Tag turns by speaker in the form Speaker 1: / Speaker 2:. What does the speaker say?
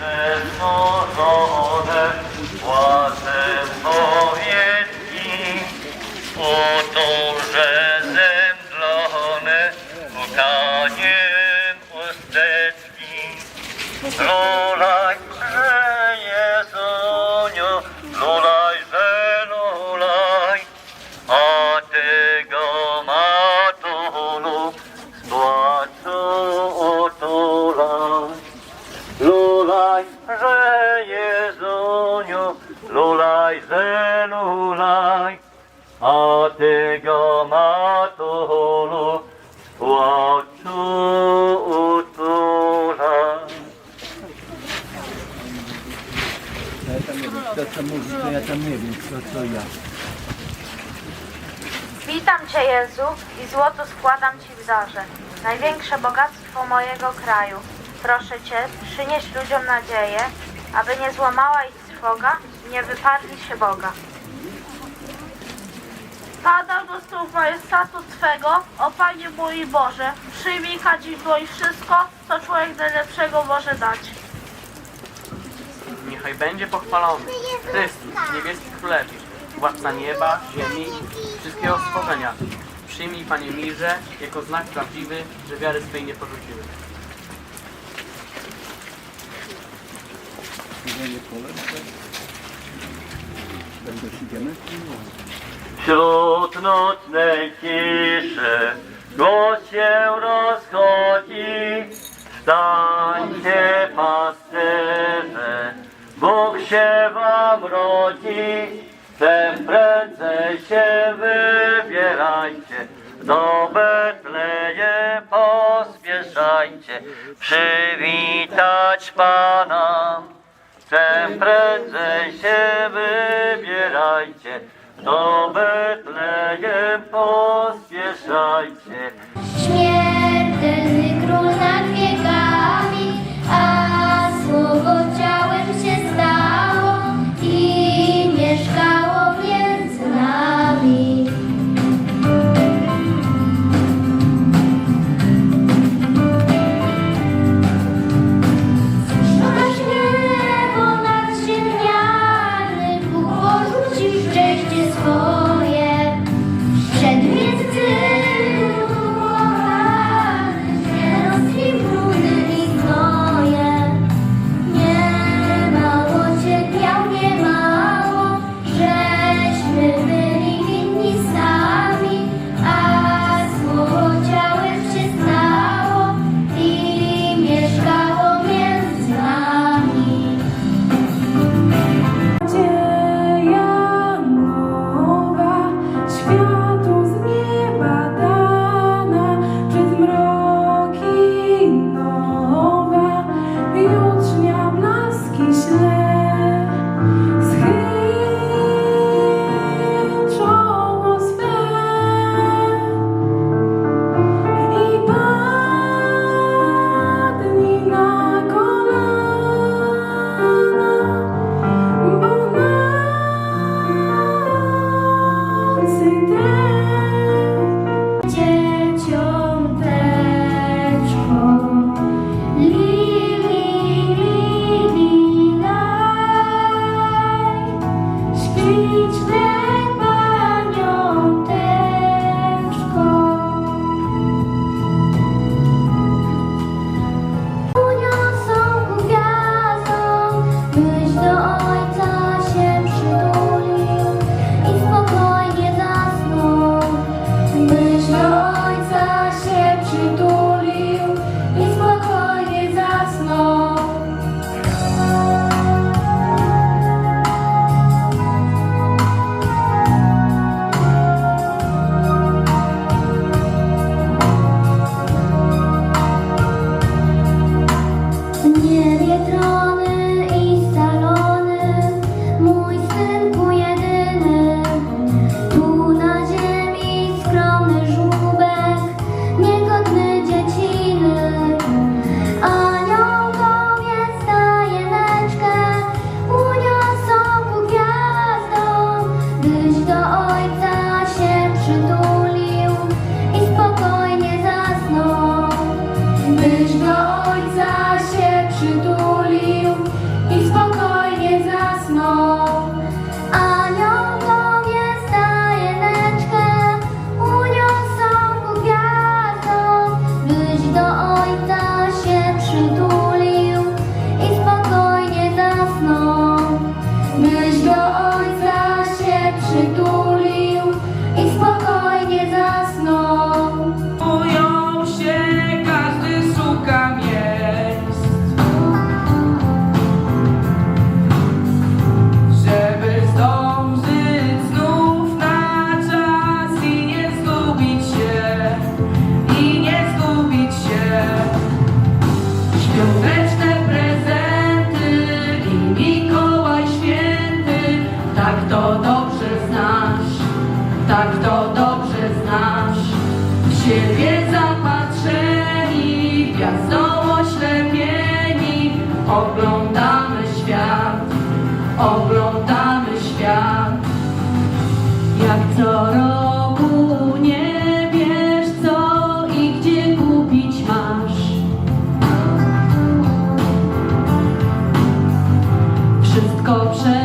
Speaker 1: przesądzone płacem powiedzki, uturze zemdlone pukaniem usteczki. Lulaj, że Jezuniu, lulaj, że lulaj, a tego matulu z
Speaker 2: kto co mówi, to ja tam nie wiem, co ja.
Speaker 3: Witam Cię Jezu i złoto składam Ci w darze. Największe bogactwo mojego kraju. Proszę Cię, przynieś ludziom nadzieję, aby nie złamała ich trwoga i nie wyparli się Boga.
Speaker 4: Pada do stóp majestatu Twego, o Panie mój Boże, przyjmij kadzidło i wszystko, co człowiek najlepszego może dać.
Speaker 5: Niechaj będzie pochwalony Chrystus, niebieski królewicz, władca nieba, ziemi wszystkiego stworzenia. Przyjmij, Panie mirze, jako znak prawdziwy, że wiary swej nie porzuciły.
Speaker 1: Wśród nocnej ciszy głos się rozchodzi. Stańcie się wam rodzi. Tem prędzej się wybierajcie, do Betlejem pospieszajcie, przywitać Pana. Czym prędzej się wybierajcie, do Betlejem pospieszajcie.
Speaker 6: Ciebie
Speaker 7: zapatrzeni, gwiazdą oślepieni, oglądamy świat, oglądamy świat. Jak co roku nie wiesz co i gdzie kupić masz. Wszystko
Speaker 6: przed